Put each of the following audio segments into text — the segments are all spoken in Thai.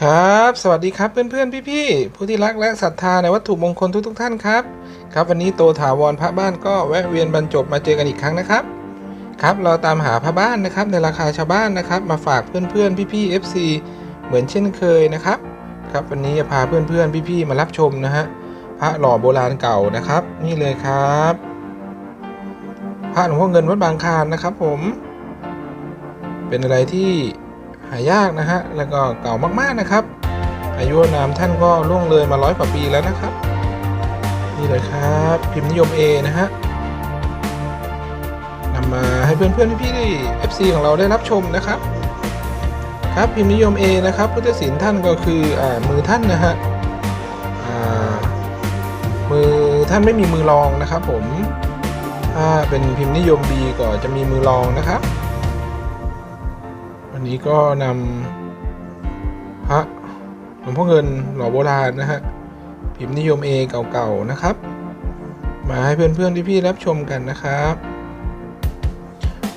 ครับ สวัสดีครับเพื่อนๆ พี่ๆ ผู้ที่รักและศรัทธาในวัตถุมงคลทุกๆ ท่านครับ ครับวันนี้โตถาวรพระบ้านก็แวะเวียนบรรจบมาเจอกันอีกครั้งนะครับ ครับเราตามหาพระบ้านนะครับในราคาชาวบ้านนะครับ มาฝากเพื่อนๆ พี่ๆ FC เหมือนเช่นเคยนะครับ ครับวันนี้จะพาเพื่อนๆ พี่ๆ มารับชมนะฮะพระหล่อโบราณเก่านะครับ นี่เลยครับพระหลวงพ่อเงินวัดบางคานนะครับ ผม เป็นอะไรที่ หายากนะฮะ แล้วก็เก่ามากๆนะครับ อายุนามท่านก็ล่วงเลยมาร้อยกว่าปีแล้วนะครับ นี่เลยครับ พิมพ์นิยม A นะฮะนำมาให้เพื่อนๆพี่ๆ FC ของเราได้รับชมนะครับ ครับพิมพ์นิยม A นะครับพุทธศิลป์ท่านก็คืออมือท่านนะฮะมือท่านไม่มีมือรองนะครับผมถ้าเป็นพิมพ์นิยม B ก็จะมีมือรองนะครับ วันนี้ก็นำพระหลวงพ่อเงินหล่อโบราณนะฮะพิมพ์นิยม A เก่าๆนะครับ มาให้เพื่อนๆที่พี่ๆรับชมกันนะครับ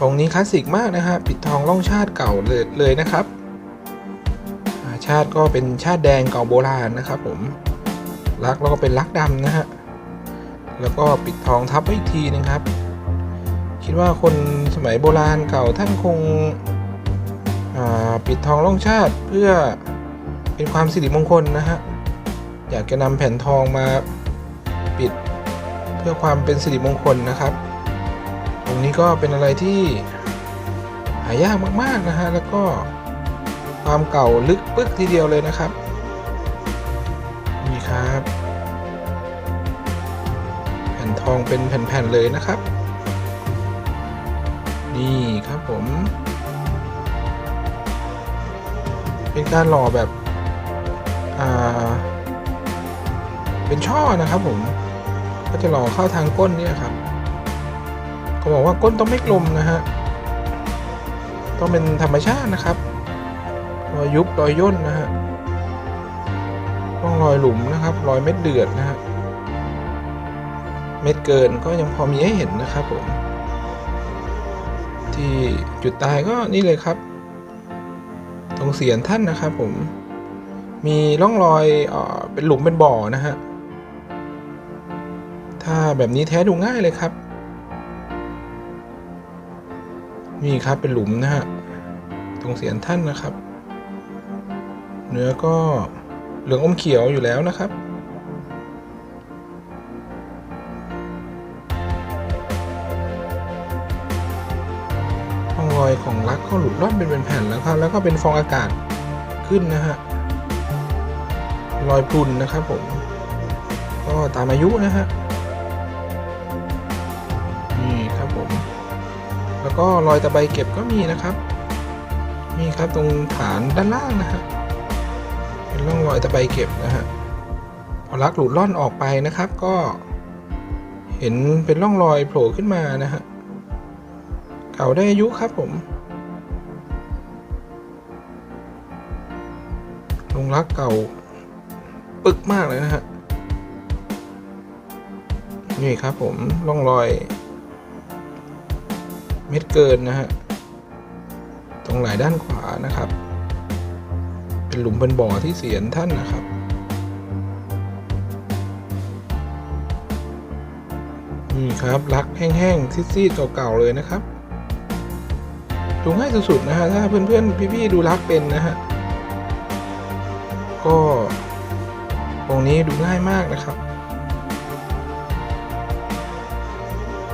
องนี้คลาสสิกมากนะฮะปิดทองล่องชาติเก่าเลยเลยนะครับ ชาติก็เป็นชาติแดงเก่าโบราณนะครับ ผมลักแล้วก็เป็นลักดำนะฮะแล้วก็ปิดทองทับไว้อีกทีนึงครับ คิดว่าคนสมัยโบราณเก่าท่านคง ปิดทองล่องชาติเพื่อเป็นความสิริมงคลนะฮะ อยากจะนำแผ่นทองมาปิดเพื่อความเป็นสิริมงคลนะครับ ตรงนี้ก็เป็นอะไรที่หายากมากๆนะฮะ แล้วก็ความเก่าลึกปึ๊กทีเดียวเลยนะครับ นี่ครับ แผ่นทองเป็นแผ่นๆเลยนะครับ นี่ครับผม เป็นการหล่อแบบอ่าเป็นช่อนะครับผม ก็จะหล่อเข้าทางก้นนี่ครับเขาบอกว่าก้นต้องไม่กลมนะฮะต้องเป็นธรรมชาตินะครับรอยยุบรอยย่นนะฮะต้องรอยหลุมนะครับ รอยเม็ดเดือดนะฮะเม็ดเกินก็ยังพอมีให้เห็นนะครับผมที่จุดตายก็นี่เลยครับ ตรงเสียนท่านนะครับผมมีร่องรอยเออเป็นหลุมเป็นบ่อนะฮะถ้าแบบนี้แท้ดูง่ายเลยครับ นี่ครับเป็นหลุมนะฮะตรงเสียนท่านนะครับ เนื้อก็เหลืองอมเขียวอยู่แล้วนะครับ องรอยของลักก็หลุดร่อนเป็นแผ่นแล้วครับ แล้วก็เป็นฟองอากาศขึ้นนะฮะรอยพรุนนะครับผม ก็ตามอายุนะฮะนี่ครับผม แล้วก็รอยตะไบเก็บก็มีนะครับนี่ครับตรงฐานด้านล่างนะฮะเป็นร่องรอยตะไบเก็บนะฮะพอลักหลุดร่อนออกไปนะครับ ก็ เห็นเป็นร่องรอยโผล่ขึ้นมานะฮะ เก่าได้อายุครับผม ลงรักเก่า ปึกมากเลยนะฮะ นี่ครับผมร่องรอย เม็ดเกินนะฮะ ตรงไหล่ด้านขวานะครับ เป็นหลุมเป็นบ่อที่เสียนท่านนะครับนี่ครับรักแห้งๆซีดๆเก่าๆเลยนะครับ ดูง่ายสุดๆนะฮะถ้าเพื่อนๆพี่ๆดูรักเป็นนะฮะก็ตรงนี้ดูง่ายมากนะครับ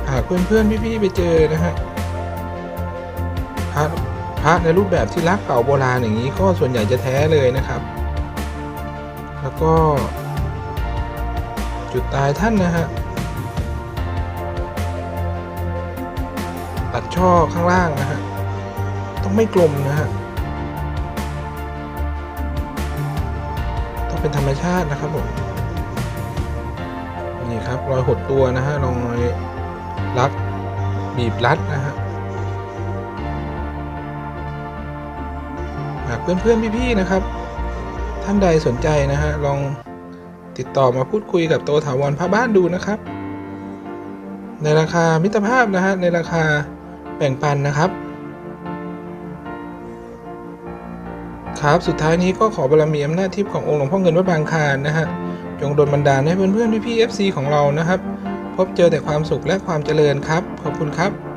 หากเพื่อนๆพี่ๆไปเจอนะฮะพระพระในรูปแบบที่รักเก่าโบราณอย่างนี้ก็ส่วนใหญ่จะแท้เลยนะครับ แล้วก็ จุดตายท่านนะฮะตัดช่อข้างล่างนะฮะ ต้องไม่กลมนะฮะต้องเป็นธรรมชาตินะครับผมนี่ครับรอยหดตัวนะฮะรอยรัดบีบรัดนะฮะหากเพื่อนๆพี่ๆนะครับ ท่านใดสนใจนะฮะลองติดต่อมาพูดคุยกับโตถาวรพระบ้านดูนะครับ ในราคามิตรภาพนะฮะในราคาแบ่งปันนะครับ ครับ สุดท้ายนี้ก็ขอบารมีอำนาจทิพย์ขององค์หลวงพ่อเงินวัดบางคานนะฮะ จงดลบันดาลให้เพื่อนๆพี่ๆ FC ของเรานะครับ พบเจอแต่ความสุขและความเจริญครับ ขอบคุณครับ